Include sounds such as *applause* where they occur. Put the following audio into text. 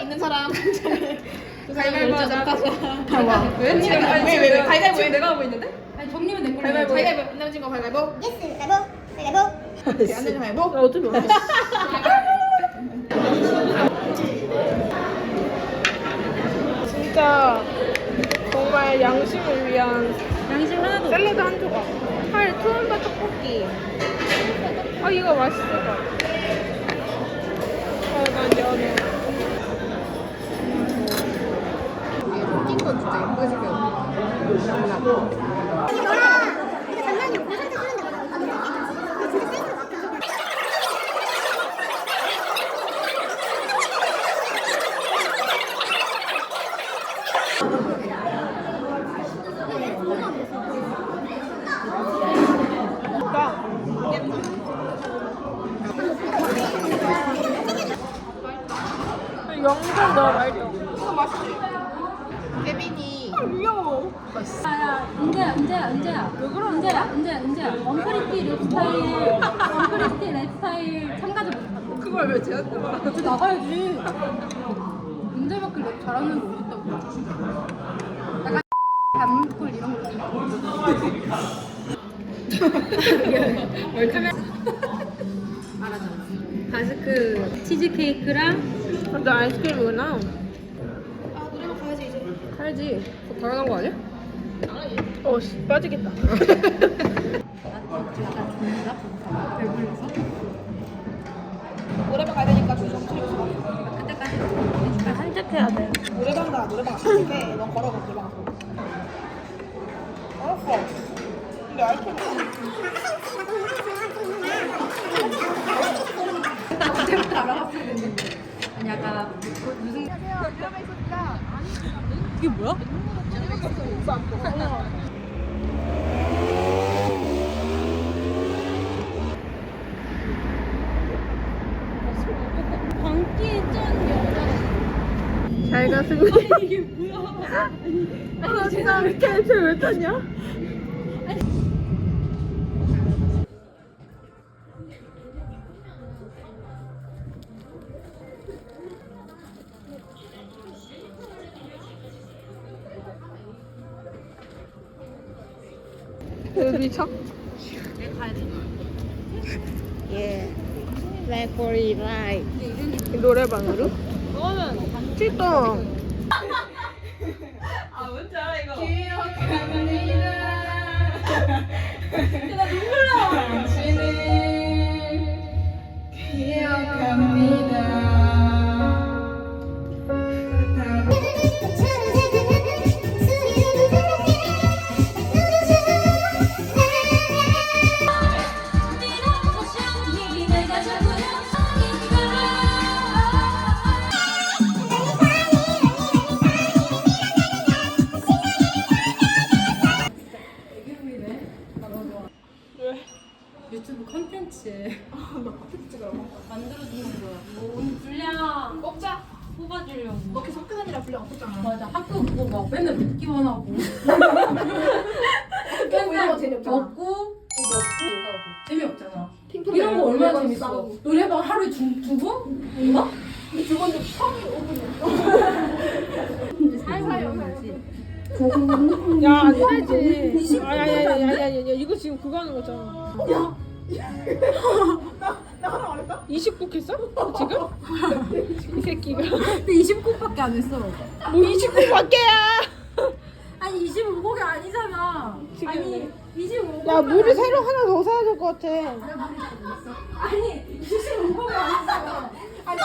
있는 사람 *laughs* 가위바위보 하자. 가자 왜? 왜, 지금 아니, 왜, 왜, 내가- 가위바위보 지금. 내가 하고 있는데? 아니 정리면 내 걸로. 가위바위보. 가위바위보 남진 거 가위바위보 예스 가보 가보 오케이, 안 되면 가위바위보 어차피 뭐. 진짜 정말 양심을 위한 양심 하나도. 샐러드 한 조각. 할 투움바 떡볶이. 아 이거 맛있을 것 같아. 아, 난 연어. 낀건 진짜 예쁘게 생겼네 아니 너랑 그 장난이 고사한테 쓰는 데가 나고 진짜 세게 막혀 영상 너무 맛있어. 케빈이 야, 은재야, 은재야, 은재야. 왜 그러? 은재야, 은재야, 은재야. 원프리티 랩스타일, 원프리티 랩스타일 참가자 못했다고. 그걸 왜 쟤한테 말하는 저 나가야지. 은재만큼 랩 잘하는 거 어딨다고. 약간 단골 이런 거. *laughs* 말하잖아. 바스크 치즈케이크랑 완전 아이스크림이구나. 아 노래방 가야지 이제 가야지. 거 당연한 거 아니야? 어, 씨, 빠지겠다. 노래방 가야 되니까 조정 차리고 그때까지 산책해야 돼. 노래방 가 노래방 가는데 넌 걸어가 노래방 가서 알았어 근데 아이템 그때부터 알아봤어야 됐는데. 아니 뭐- 무슨 이게 뭐야? 광기에 짠 여자. 잘 갔습니다. 이게 뭐야? 아, 진짜 밑에 쟤왜 탔냐? 여기 척? 가 야 돼. 예. 레코리 라이. 노래방으로? 그거는 출동. 아 *laughs* 뭔지 알아 이거 유튜브 만들어주는 거야. 뭐 오늘 분량 먹자 뽑아주려고. 너 계속 학교 다니라 분량 없었잖아 맞아 학교 그거 막 맨날 먹기만 하고. 뭐 이런 거 재미없잖아. 먹고 또 먹고 재미없잖아. 이런 거 얼마나 재밌어. 노래방 하루에 두, 두 번? 근데 두 번째 처음에 5분이었어 근데 살살 영상이지. 야, 안 되지. 아, 야, 야, 야, 야, 야, 야, 야, 이거 지금 그거 하는 거잖아. 말했다? 29 했어? 지금? *laughs* 이 새끼가. 근데 29밖에 안 했어. 뭐 29밖에야! 아니 25곡이 아니잖아. 지금. 아니 25곡. 야, 물을 새로 하나 더 사야 될 것 같아. 아니 25곡이 아니잖아. 아니